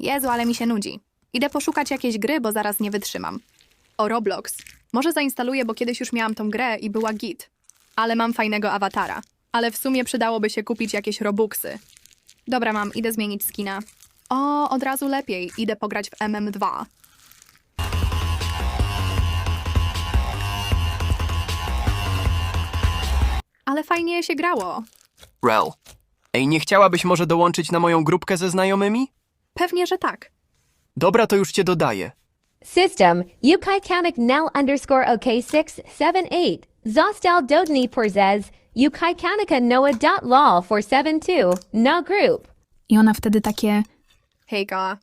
Jezu, ale mi się nudzi. Idę poszukać jakiejś gry, bo zaraz nie wytrzymam. O Roblox. Może zainstaluję, bo kiedyś już miałam tą grę i była git. Ale mam fajnego awatara. Ale w sumie przydałoby się kupić jakieś Robuxy. Dobra, mam, idę zmienić skina. O, od razu lepiej. Idę pograć w MM2. Ale fajnie się grało. Rel. Ej, nie chciałabyś może dołączyć na moją grupkę ze znajomymi? Pewnie, że tak. Dobra, to już cię dodaję. System, Yukaikanik Nell underscore OK678. Zostal Dodni Porzez, Yukaikanika Noah dot law 472. No group. I ona wtedy takie Hejka.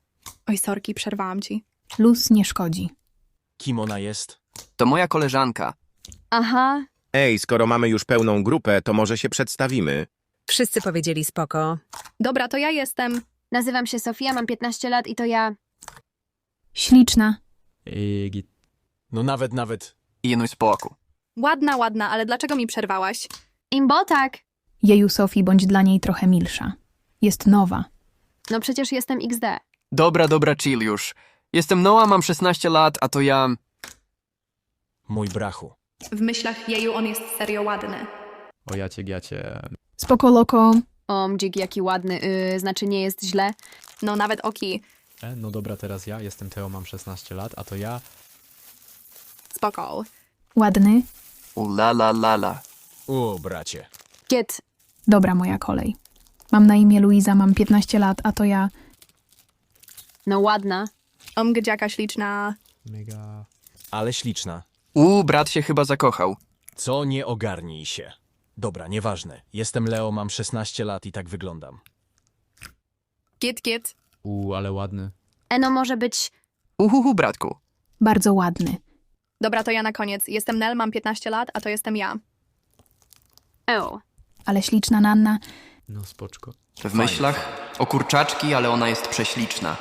Oj, sorki, przerwałam ci. luz nie szkodzi. Kim ona jest? To moja koleżanka. Aha, Ej, skoro mamy już pełną grupę, to może się przedstawimy. wszyscy powiedzieli spoko. Dobra, to ja jestem. Nazywam się Sofia, mam 15 lat i to ja. Śliczna. I git. No nawet, nawet. Jenuj spoko. Ładna, ładna, ale dlaczego mi przerwałaś? Imbotak! Jeju Sofii bądź dla niej trochę milsza. Jest nowa. No przecież jestem XD. Dobra, dobra, chill już. Jestem Noah, mam 16 lat, a to ja... Mój brachu. W myślach jeju on jest serio ładny. O jacie, giacie. Spoko loko. O, jaki ładny, yy, znaczy nie jest źle. No nawet oki. E, no dobra, teraz ja. Jestem Teo, mam 16 lat, a to ja... Spoko. Ładny. Ula la la la. O, bracie. Kiet, Dobra moja kolej. Mam na imię Luiza, mam 15 lat, a to ja. no ładna. Omgdziaka śliczna. Mega... Ale śliczna. U, brat się chyba zakochał. Co nie ogarnij się. Dobra, nieważne. Jestem Leo, mam 16 lat i tak wyglądam. Git, git. U, ale ładny. Eno może być... Uhuhu, bratku. Bardzo ładny. Dobra, to ja na koniec. Jestem Nel, mam 15 lat, a to jestem ja. Ew. Ale śliczna Nanna. No spoczko. W myślach o kurczaczki, ale ona jest prześliczna.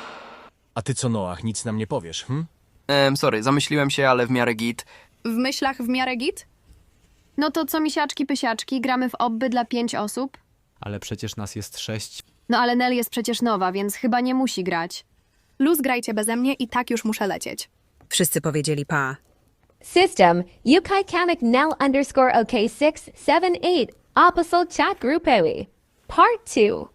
A ty co, Noach, nic nam nie powiesz, hm? Em, sorry, zamyśliłem się, ale w miarę git. W myślach w miarę git? No to co misiaczki pysiaczki, gramy w obby dla pięć osób? Ale przecież nas jest sześć. No ale Nel jest przecież nowa, więc chyba nie musi grać. Luz grajcie beze mnie i tak już muszę lecieć. Wszyscy powiedzieli pa. System, Yukaikanik Nell underscore OK678. Opposite chat group Part 2.